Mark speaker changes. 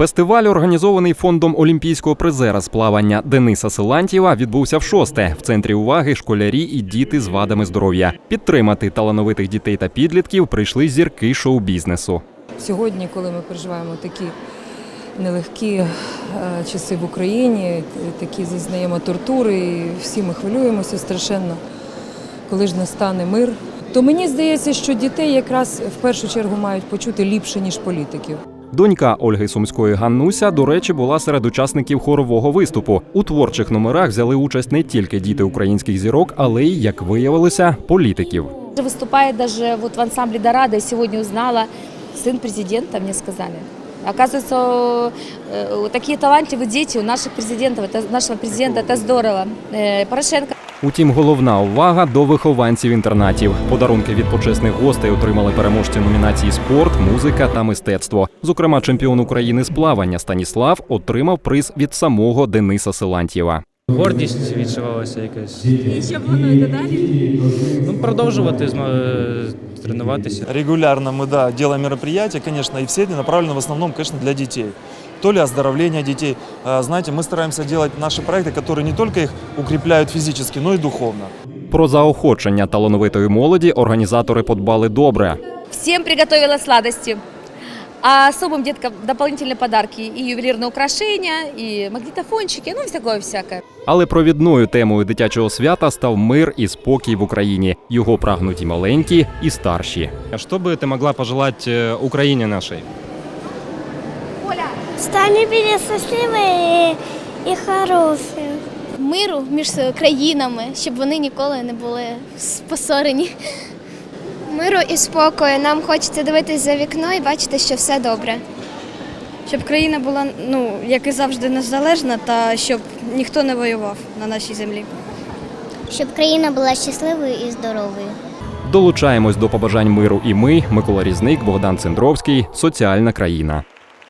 Speaker 1: Фестиваль, організований фондом олімпійського призера з плавання Дениса Силантьєва, відбувся в шосте. В центрі уваги школярі і діти з вадами здоров'я. Підтримати талановитих дітей та підлітків прийшли зірки шоу-бізнесу.
Speaker 2: Сьогодні, коли ми переживаємо такі нелегкі е, часи в Україні, такі зазнаємо тортури, і всі ми хвилюємося страшенно, коли ж настане мир. То мені здається, що дітей якраз в першу чергу мають почути ліпше, ніж політиків.
Speaker 1: Донька Ольги Сумської Ганнуся, до речі, була серед учасників хорового виступу. У творчих номерах взяли участь не тільки діти українських зірок, але й, як виявилося, політиків.
Speaker 3: Выступает даже вот в ансамбле «Дорадо», я сегодня узнала, сын президента, мне сказали. Оказывается, э, такие талантливые дети у наших президентов, это, нашего президента, это здорово. Э, Порошенко
Speaker 1: Утім, головна увага до вихованців інтернатів. Подарунки від почесних гостей отримали переможці номінації спорт, музика та мистецтво. Зокрема, чемпіон України з плавання Станіслав отримав приз від самого Дениса Силантьєва.
Speaker 4: Гордість відчувалася якась. І що плануєте далі? Ну, продовжувати тренуватися.
Speaker 5: Регулярно мы, да, делаем мероприятия, конечно, и все они направлены в основном, конечно, для детей То ли оздоровление детей. А, Знаете, мы стараемся делать наши проекты, которые не только их укрепляют физически, но и духовно.
Speaker 1: Про заохочення талановитої молоді організатори подбали добре.
Speaker 3: всем приготовила сладости. А особым деткам дополнительные подарки и ювелирные украшения, и магнитофончики, ну, всякое всякое.
Speaker 1: Але провідною темою дитячого свята став мир і спокій в Україні. Його прагнуть і маленькі, і старші.
Speaker 6: А что бы ты могла пожелать э, Украине нашей?
Speaker 7: Стане більш щасливою і хорошою.
Speaker 8: миру між країнами, щоб вони ніколи не були посорені.
Speaker 7: Миру і спокою. Нам хочеться дивитись за вікно і бачити, що все добре.
Speaker 9: щоб країна була, ну як і завжди, незалежна, та щоб ніхто не воював на нашій землі.
Speaker 7: Щоб країна була щасливою і здоровою.
Speaker 1: Долучаємось до побажань миру і ми, Микола Різник, Богдан Цендровський, соціальна країна.